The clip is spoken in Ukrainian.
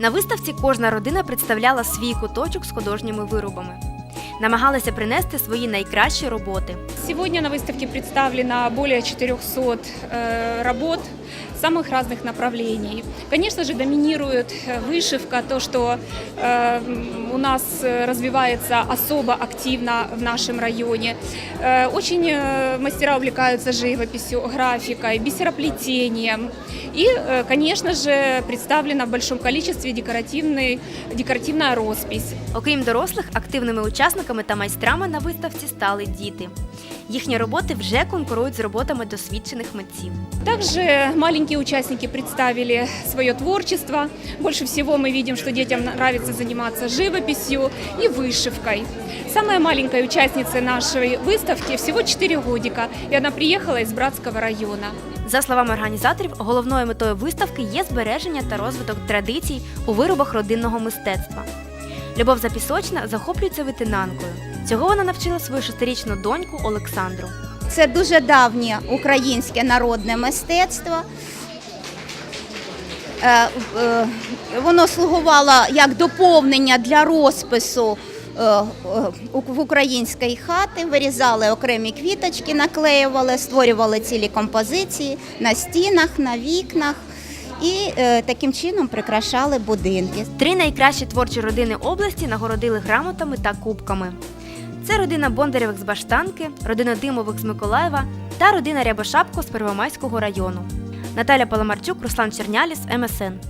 На виставці кожна родина представляла свій куточок з художніми виробами. Намагалися принести свої найкращі роботи. Сегодня на выставке представлено более 400 э, самых разных направлений. Конечно же, доминирует э, вышивка, то, что э, м, у нас э, развивается особо активно в нашем районе. Э, очень э, мастера увлекаются живописью, графикой, бисероплетением. И, э, конечно же, представлена в большом количестве декоративный, декоративная роспись. Окрім дорослих, активними учасниками та майстрами на виставці стали діти. Їхні роботи вже конкурують з роботами досвідчених митців. Также маленькие участники представили свое творчество. Больше всего мы видим, что детям нравится заниматься живописью и вышивкой. Самая маленькая участница нашей выставки всего 4 годика, и она приехала из Братского района. За словами організаторів, головною метою виставки є збереження та розвиток традицій у виробах родинного мистецтва. Любов Запісочна захоплюється ветенанкою. Цього вона навчила свою шестирічну доньку Олександру. Це дуже давнє українське народне мистецтво. Е, е, Воно слугувало як доповнення для розпису е, в українській хати. Вирізали окремі квіточки, наклеювали, створювали цілі композиції на стінах, на вікнах і е, таким чином прикрашали будинки. Три найкращі творчі родини області нагородили грамотами та кубками. Це родина Бондарєвих з Баштанки, родина Димових з Миколаєва та родина Рябошапко з Первомайського району. Наталя Паламарчук, Руслан Черняліс, МСН.